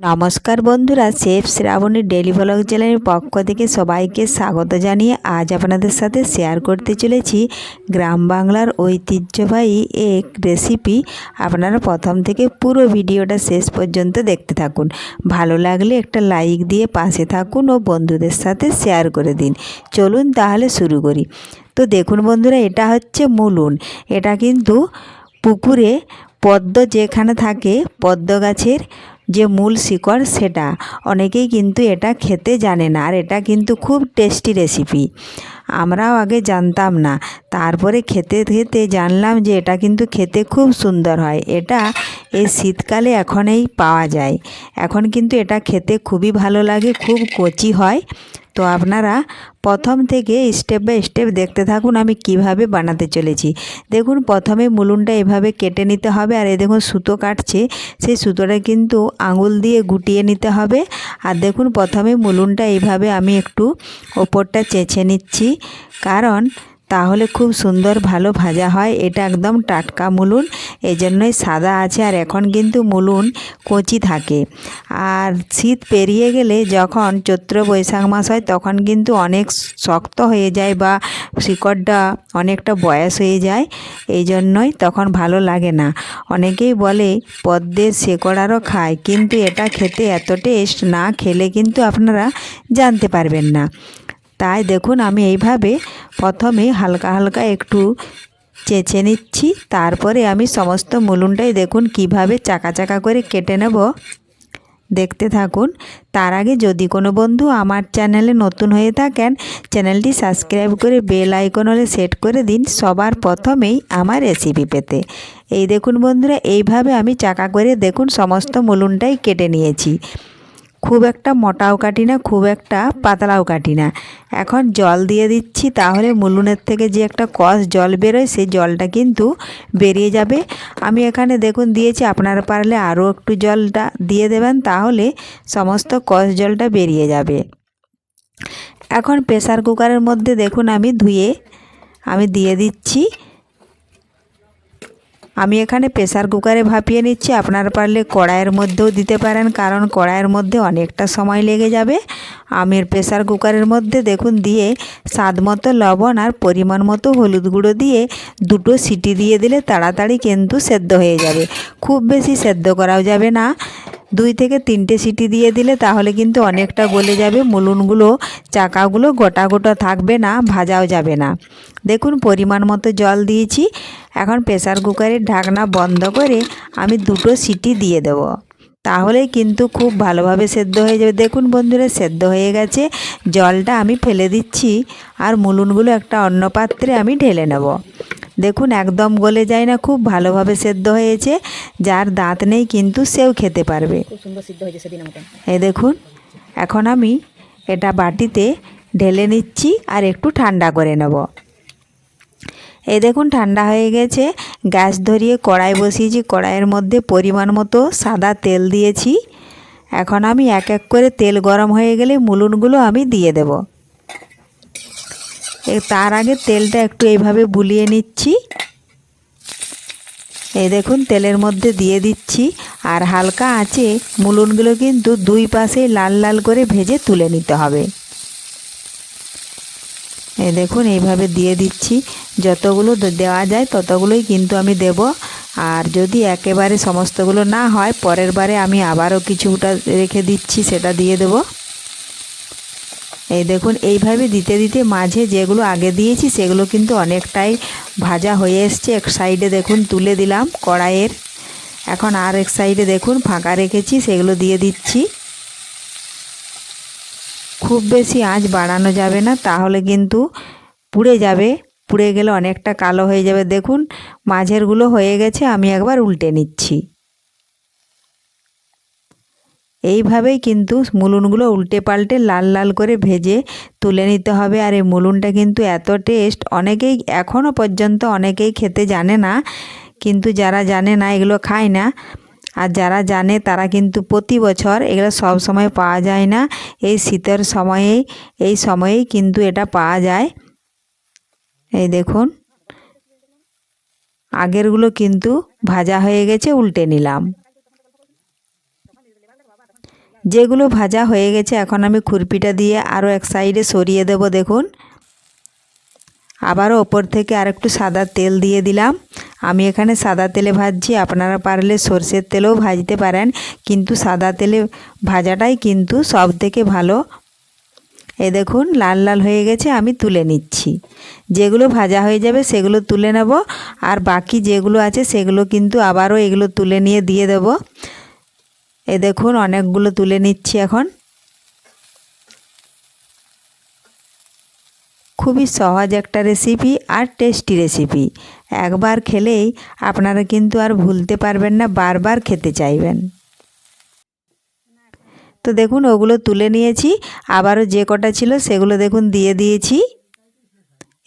নমস্কার বন্ধুরা chef Shrabani daily blog চ্যানেলের পক্ষ থেকে সবাইকে স্বাগত জানিয়ে আজ আপনাদের সাথে শেয়ার করতে চলেছি গ্রাম বাংলার ঐতিহ্যবাহী এক রেসিপি আপনারা প্রথম থেকে পুরো ভিডিওটা শেষ পর্যন্ত দেখতে থাকুন। ভালো লাগলে একটা লাইক দিয়ে পাশে থাকুন ও বন্ধুদের সাথে শেয়ার করে দিন। চলুন তাহলে শুরু করি। তো দেখুন বন্ধুরা, এটা হচ্ছে মুলুন। এটা কিন্তু পুকুরে পদ্ম যেখানে থাকে, পদ্ম গাছের যে মূল শিকড় সেটা। অনেকেই কিন্তু এটা খেতে জানে না আর এটা কিন্তু খুব টেস্টি রেসিপি আমরাও আগে জানতাম না। তারপরে খেতে খেতে জানলাম যে এটা কিন্তু খেতে খুব সুন্দর হয়। এটা এই শীতকালে এখনই পাওয়া যায়। এখন কিন্তু এটা খেতে খুবই ভালো লাগে, খুব কচি হয়। তো আপনারা প্রথম থেকে স্টেপ বাই স্টেপ দেখতে থাকুন আমি কীভাবে বানাতে চলেছি। দেখুন, প্রথমে মুলুনটা এভাবে কেটে নিতে হবে আর এ দেখুন সুতো কাটছে, সেই সুতোটা কিন্তু আঙুল দিয়ে গুটিয়ে নিতে হবে। আর দেখুন, প্রথমে মুলুনটা এইভাবে আমি একটু ওপরটা চেঁচে নিচ্ছি, কারণ তাহলে খুব সুন্দর ভালো ভাজা হয়। এটা একদম টাটকা মুলুন এই জন্যই সাদা আছে আর এখন কিন্তু মুলুন কচি থাকে। আর শীত পেরিয়ে গেলে যখন চৈত্র বৈশাখ মাস হয় তখন কিন্তু অনেক শক্ত হয়ে যায় বা শিকড়টা অনেকটা বয়স হয়ে যায় এই জন্যই তখন ভালো লাগে না। অনেকেই বলে, পদ্মের শেকড় আরও খায়। কিন্তু এটা খেতে এত টেস্ট না, খেলে কিন্তু আপনারা জানতে পারবেন না। তাই দেখুন, আমি এইভাবে প্রথমে হালকা হালকা একটু চেঁচে নিচ্ছি। তারপরে আমি সমস্ত মুলুনটাই দেখুন, কীভাবে চাকা চাকা করে কেটে নেব। দেখতে থাকুন, তার আগে যদি কোনো বন্ধু আমার চ্যানেলে নতুন হয়ে থাকেন, চ্যানেলটি সাবস্ক্রাইব করে বেল আইকন হলে সেট করে দিন সবার প্রথমেই আমার রেসিপি পেতে। এই দেখুন বন্ধুরা, এইভাবে আমি চাকা করে দেখুন, সমস্ত মুলুনটাই কেটে নিয়েছি। খুব একটা মোটাও কাটি না, খুব একটা পাতলাও কাটি না। এখন জল দিয়ে দিচ্ছি, তাহলে মুলুনের থেকে যে একটা কষ জল বেরোয়, সেই জলটা কিন্তু বেরিয়ে যাবে। আমি এখানে দেখুন দিয়েছি, আপনারা পারলে আরও একটু জলটা দিয়ে দেবেন, তাহলে সমস্ত কষ জলটা বেরিয়ে যাবে। এখন প্রেসার কুকারের মধ্যে দেখুন আমি ধুয়ে, আমি দিয়ে দিচ্ছি। আমি এখানে প্রেসার কুকারে ভাপিয়ে নিচ্ছি। আপনারা পারলে কড়াইয়ের মধ্যেও দিতে পারেন, কারণ কড়াইয়ের মধ্যে অনেকটা সময় লেগে যাবে। আমি প্রেসার কুকারের মধ্যে দেখুন দিয়ে স্বাদ মতো লবণ আর পরিমাণ মতো হলুদ গুঁড়ো দিয়ে দুটো সিটি দিয়ে দিলে তাড়াতাড়ি কিন্তু সেদ্ধ হয়ে যাবে। খুব বেশি সেদ্ধ করাও যাবে না। দুই থেকে তিনটে সিটি দিয়ে দিলে তাহলে কিন্তু অনেকটা গলে যাবে। মুলুনগুলো, চাকাগুলো গোটা গোটা থাকবে না, ভাজাও যাবে না। দেখুন, পরিমাণ মতো জল দিয়েছি। এখন প্রেসার কুকারের ঢাকনা বন্ধ করে আমি দুটো সিটি দিয়ে দেব। তাহলে কিন্তু খুব ভালোভাবে সেদ্ধ হয়ে যাবে। দেখুন বন্ধুরা, সেদ্ধ হয়ে গেছে। জলটা আমি ফেলে দিচ্ছি আর মুলুনগুলো একটা অন্য পাত্রে আমি ঢেলে নেব। দেখুন একদম গলে যায় না খুব ভালোভাবে সেদ্ধ হয়েছে। যার দাঁত নেই কিন্তু সেও খেতে পারবে। এই দেখুন এখন আমি এটা বাটিতে ঢেলে নিচ্ছি আর একটু ঠান্ডা করে নেব। এই দেখুন ঠান্ডা হয়ে গেছে। গ্যাস ধরিয়ে কড়াই বসিয়েছি। কড়াইয়ের মধ্যে পরিমাণ মতো সাদা তেল দিয়েছি। এখন আমি এক এক করে তেল গরম হয়ে গেলে মুলুনগুলো আমি দিয়ে দেব। এ তার আগে তেলটা একটু এইভাবে বুলিয়ে নিচ্ছি। এই দেখুন, তেলের মধ্যে দিয়ে দিচ্ছি। আর হালকা আছে মুলুনগুলো কিন্তু দুই পাশে লাল লাল করে ভেজে তুলে নিতে হবে। এই দেখুন, এইভাবে দিয়ে দিচ্ছি। যতগুলো দেওয়া যায় ততগুলোই কিন্তু আমি দেব। আর যদি একেবারে সমস্তগুলো না হয়, পরের বারে আমি আবারও কিছুটা রেখে দিচ্ছি, সেটা দিয়ে দেব। এই দেখুন, এইভাবে দিতে দিতে মাঝে যেগুলো আগে দিয়েছি সেগুলো কিন্তু অনেকটাই ভাজা হয়ে এসছে। এক সাইডে দেখুন, তুলে দিলাম কড়াইয়ের। এখন আর এক সাইডে দেখুন, ফাঁকা রেখেছি, সেগুলো দিয়ে দিচ্ছি। খুব বেশি আঁচ বাড়ানো যাবে না, তাহলে কিন্তু পুড়ে যাবে। পুড়ে গেলে অনেকটা কালো হয়ে যাবে। দেখুন, মাঝেরগুলো হয়ে গেছে, আমি একবার উল্টে নিচ্ছি। এইভাবেই কিন্তু মুলুনগুলো উল্টে পাল্টে লাল লাল করে ভেজে তুলে নিতে হবে। আর এই মুলুনটা কিন্তু এত টেস্ট অনেকেই এখনও পর্যন্ত অনেকেই খেতে জানে না, কিন্তু যারা জানে না এগুলো খায় না। আর যারা জানে তারা কিন্তু প্রতি বছর এগুলো সব সময় পাওয়া যায় না। এই শীতের সময়েই এই সময়েই কিন্তু এটা পাওয়া যায়। এই দেখুন, আগেরগুলো কিন্তু ভাজা হয়ে গেছে, উল্টে নিলাম। যেগুলো ভাজা হয়ে গেছে, এখন আমি খুরপিটা দিয়ে আরও এক সাইডে সরিয়ে দেব, দেখুন। আবারও ওপর থেকে আরেকটু সাদা তেল দিয়ে দিলাম। আমি এখানে সাদা তেলে ভাজছি, আপনারা পারলে সর্ষের তেলেও ভাজতে পারেন, কিন্তু সাদা তেলে ভাজাটাই কিন্তু সব থেকে ভালো। এ দেখুন, লাল লাল হয়ে গেছে, আমি তুলে নিচ্ছি। যেগুলো ভাজা হয়ে যাবে, সেগুলো তুলে নেব, আর বাকি যেগুলো আছে, সেগুলো কিন্তু আবারও এগুলো তুলে নিয়ে দিয়ে দেব। এ দেখুন, অনেকগুলো তুলে নিচ্ছি এখন। খুবই সহজ একটা রেসিপি আর টেস্টি রেসিপি একবার খেলেই আপনারা কিন্তু আর ভুলতে পারবেন না, বারবার খেতে চাইবেন। তো দেখুন, ওগুলো তুলে নিয়েছি। আবারও যে কটা ছিল সেগুলো দেখুন দিয়ে দিয়েছি।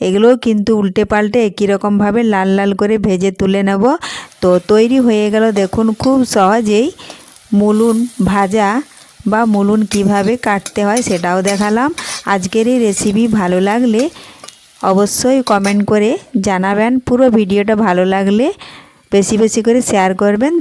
এগুলোও কিন্তু উল্টে পাল্টে একই রকমভাবে লাল লাল করে ভেজে তুলে নেব। তো তৈরি হয়ে গেল দেখুন, খুব সহজেই মুলুন ভাজা বা মুলুন কীভাবে কাটতে হয় সেটাও দেখালাম। আজকের এই রেসিপি ভালো লাগলে অবশ্যই কমেন্ট করে জানাবেন। পুরো ভিডিওটা ভালো লাগলে বেশি বেশি করে শেয়ার করবেন।